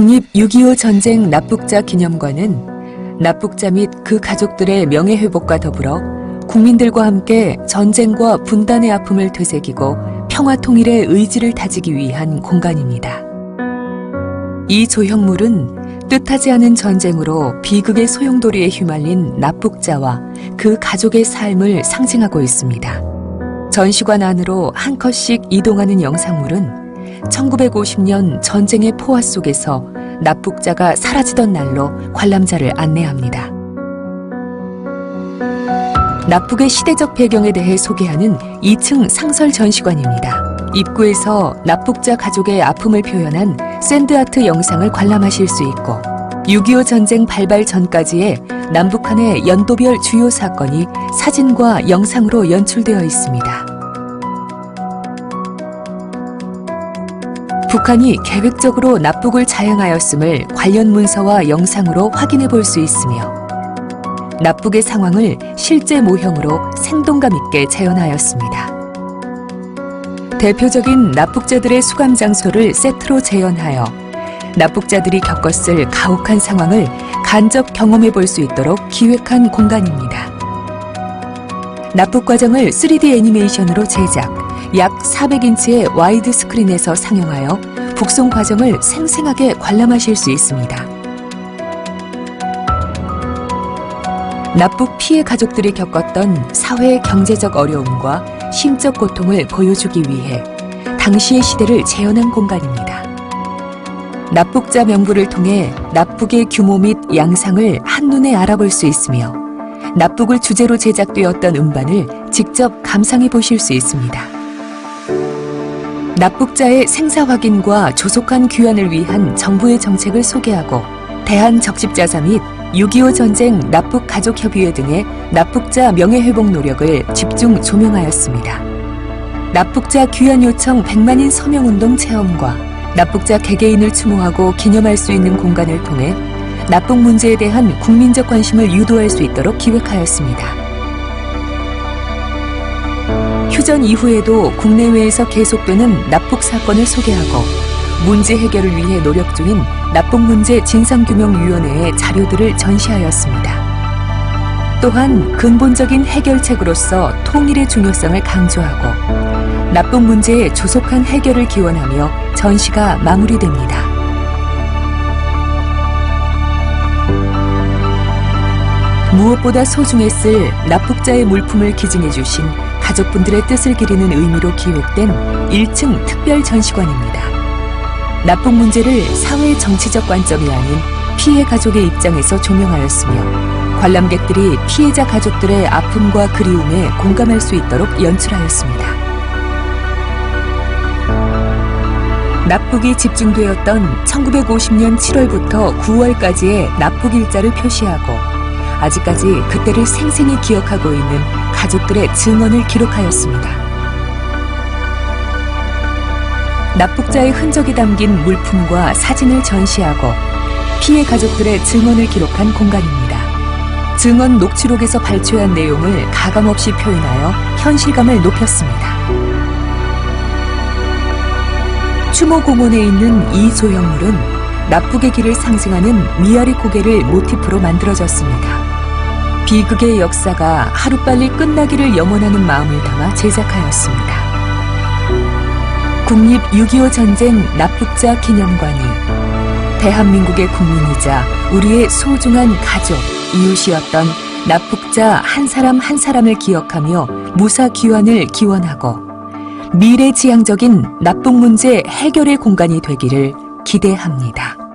국립 6.25 전쟁 납북자 기념관은 납북자 및 그 가족들의 명예회복과 더불어 국민들과 함께 전쟁과 분단의 아픔을 되새기고 평화 통일의 의지를 다지기 위한 공간입니다. 이 조형물은 뜻하지 않은 전쟁으로 비극의 소용돌이에 휘말린 납북자와 그 가족의 삶을 상징하고 있습니다. 전시관 안으로 한 컷씩 이동하는 영상물은 1950년 전쟁의 포화 속에서 납북자가 사라지던 날로 관람자를 안내합니다. 납북의 시대적 배경에 대해 소개하는 2층 상설 전시관입니다. 입구에서 납북자 가족의 아픔을 표현한 샌드아트 영상을 관람하실 수 있고 6.25 전쟁 발발 전까지의 남북한의 연도별 주요 사건이 사진과 영상으로 연출되어 있습니다. 북한이 계획적으로 납북을 자행하였음을 관련 문서와 영상으로 확인해 볼 수 있으며 납북의 상황을 실제 모형으로 생동감 있게 재현하였습니다. 대표적인 납북자들의 수감 장소를 세트로 재현하여 납북자들이 겪었을 가혹한 상황을 간접 경험해 볼 수 있도록 기획한 공간입니다. 납북 과정을 3D 애니메이션으로 제작, 약 400인치의 와이드 스크린에서 상영하여 북송 과정을 생생하게 관람하실 수 있습니다. 납북 피해 가족들이 겪었던 사회 경제적 어려움과 심적 고통을 보여주기 위해 당시의 시대를 재현한 공간입니다. 납북자 명부를 통해 납북의 규모 및 양상을 한눈에 알아볼 수 있으며 납북을 주제로 제작되었던 음반을 직접 감상해 보실 수 있습니다. 납북자의 생사 확인과 조속한 귀환을 위한 정부의 정책을 소개하고 대한적십자사 및 6.25 전쟁 납북 가족협의회 등의 납북자 명예회복 노력을 집중 조명하였습니다. 납북자 귀환 요청 100만인 서명운동 체험과 납북자 개개인을 추모하고 기념할 수 있는 공간을 통해 납북 문제에 대한 국민적 관심을 유도할 수 있도록 기획하였습니다. 휴전 이후에도 국내외에서 계속되는 납북 사건을 소개하고 문제 해결을 위해 노력 중인 납북문제 진상규명위원회의 자료들을 전시하였습니다. 또한 근본적인 해결책으로서 통일의 중요성을 강조하고 납북 문제의 조속한 해결을 기원하며 전시가 마무리됩니다. 무엇보다 소중했을 납북자의 물품을 기증해 주신 가족분들의 뜻을 기리는 의미로 기획된 1층 특별 전시관입니다. 납북 문제를 사회 정치적 관점이 아닌 피해 가족의 입장에서 조명하였으며 관람객들이 피해자 가족들의 아픔과 그리움에 공감할 수 있도록 연출하였습니다. 납북이 집중되었던 1950년 7월부터 9월까지의 납북 일자를 표시하고 아직까지 그때를 생생히 기억하고 있는 가족들의 증언을 기록하였습니다. 납북자의 흔적이 담긴 물품과 사진을 전시하고 피해 가족들의 증언을 기록한 공간입니다. 증언 녹취록에서 발췌한 내용을 가감없이 표현하여 현실감을 높였습니다. 추모 공원에 있는 이 조형물은 납북의 길을 상징하는 미아리 고개를 모티프로 만들어졌습니다. 비극의 역사가 하루빨리 끝나기를 염원하는 마음을 담아 제작하였습니다. 국립 6.25 전쟁 납북자 기념관이 대한민국의 국민이자 우리의 소중한 가족, 이웃이었던 납북자 한 사람 한 사람을 기억하며 무사 귀환을 기원하고 미래지향적인 납북 문제 해결의 공간이 되기를 기대합니다.